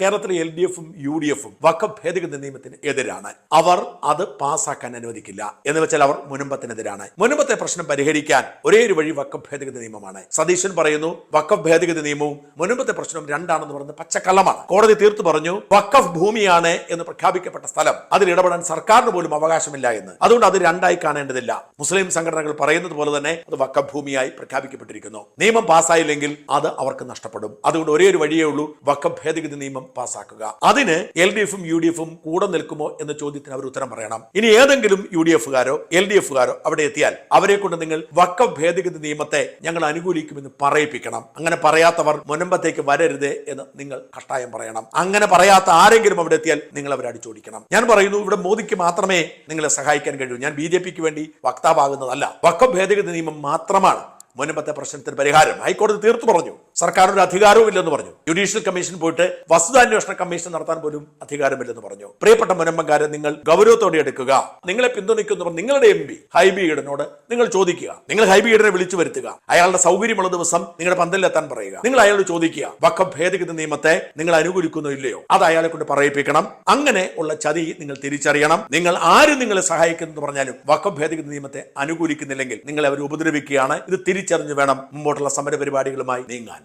കേരളത്തിലെ L D എഫും U D എഫും വഖഫ് ഭേദഗതി നിയമത്തിന് എതിരാണ്. അവർ അത് പാസ്സാക്കാൻ അനുവദിക്കില്ല എന്ന് വെച്ചാൽ അവർ മുനമ്പത്തിനെതിരാണ്. മുനമ്പത്തെ പ്രശ്നം പരിഹരിക്കാൻ ഒരേ ഒരു വഴി വഖഫ് ഭേദഗതി നിയമമാണ്. സതീശൻ പറയുന്നു വക്കഫ് ഭേദഗതി നിയമവും മുനമ്പത്തെ പ്രശ്നവും രണ്ടാണെന്ന് പറയുന്നത് പച്ചക്കള്ളമാണ്. കോടതി തീർത്തു പറഞ്ഞു വക്കഫ് ഭൂമിയാണ് എന്ന് പ്രഖ്യാപിക്കപ്പെട്ട സ്ഥലം. അതിൽ ഇടപെടാൻ സർക്കാരിന് പോലും അവകാശമില്ല എന്ന്. അതുകൊണ്ട് അത് രണ്ടായി കാണേണ്ടതില്ല. മുസ്ലിം സംഘടനകൾ പറയുന്നത് പോലെ തന്നെ അത് വക്കഫ് ഭൂമിയായി പ്രഖ്യാപിക്കപ്പെട്ടിരിക്കുന്നു. നിയമം പാസ്സായില്ലെങ്കിൽ അത് അവർക്ക് നഷ്ടപ്പെടും. അതുകൊണ്ട് ഒരേ ഒരു വഴിയേ ഉള്ളൂ വഖഫ് ഭേദഗതി നിയമം പാസ്സാക്കുക. അതിന് എൽ ഡി എഫും യു ഡി എഫും കൂടെ നിൽക്കുമോ എന്ന ചോദ്യത്തിന് അവർ ഉത്തരം പറയണം. ഇനി ഏതെങ്കിലും യു ഡി എഫുകാരോ എൽ ഡി എഫുകാരോ അവിടെ എത്തിയാൽ അവരെ കൊണ്ട് നിങ്ങൾ വക്ക ഭേദഗതി നിയമത്തെ ഞങ്ങൾ അനുകൂലിക്കുമെന്ന് പറയിപ്പിക്കണം. അങ്ങനെ പറയാത്തവർ മുനമ്പത്തേക്ക് വരരുത് എന്ന് നിങ്ങൾ കഷ്ടായം പറയണം. അങ്ങനെ പറയാത്ത ആരെങ്കിലും അവിടെ എത്തിയാൽ നിങ്ങൾ അവരെ അടിച്ചോടിക്കണം. ഞാൻ പറയുന്നു ഇവിടെ മോദിക്ക് മാത്രമേ നിങ്ങളെ സഹായിക്കാൻ കഴിയൂ. ഞാൻ ബി ജെ പിക്ക് വേണ്ടി വക്താവാകുന്നതല്ല. വക്ക ഭേദഗതി നിയമം മാത്രമാണ് മുനമ്പത്തെ പ്രശ്നത്തിന് പരിഹാരം. ഹൈക്കോടതി തീർത്തു പറഞ്ഞു. സർക്കാരിന് അധികാരവും ഇല്ലെന്ന് പറഞ്ഞു. ജുഡീഷ്യൽ കമ്മീഷൻ പോയിട്ട് വസ്തുതാന്വേഷണ കമ്മീഷൻ നടത്താൻ പോലും അധികാരമില്ലെന്ന് പറഞ്ഞു. പ്രിയപ്പെട്ട മുനമ്പങ്കാരെ നിങ്ങൾ ഗൗരവത്തോടെ എടുക്കുക. നിങ്ങളെ പിന്തുണയ്ക്കുന്നവർ നിങ്ങളുടെ എം പി ഹൈബി ഈഡനോട് നിങ്ങൾ ചോദിക്കുക. നിങ്ങൾ ഹൈബി ഈഡനെ വിളിച്ചു വരുത്തുക. അയാളുടെ സൗകര്യമുള്ള ദിവസം നിങ്ങളുടെ പന്തലിലെത്താൻ പറയുക. നിങ്ങൾ അയാളോട് ചോദിക്കുക വക്കം ഭേദഗതി നിയമത്തെ നിങ്ങൾ അനുകൂലിക്കുന്നോ ഇല്ലയോ? അത് അയാളെ കൊണ്ട് പറയിപ്പിക്കണം. അങ്ങനെ ഉള്ള ചതി നിങ്ങൾ തിരിച്ചറിയണം. നിങ്ങൾ ആരും നിങ്ങളെ സഹായിക്കുന്നു പറഞ്ഞാലും വക്കം ഭേദഗതി നിയമത്തെ അനുകൂലിക്കുന്നില്ലെങ്കിൽ നിങ്ങൾ അവരെ ഉപദ്രവിക്കുകയാണ്. ഇത് തിരിച്ചറിഞ്ഞു വേണം മുമ്പോട്ടുള്ള സമര പരിപാടികളുമായി നീങ്ങാൻ.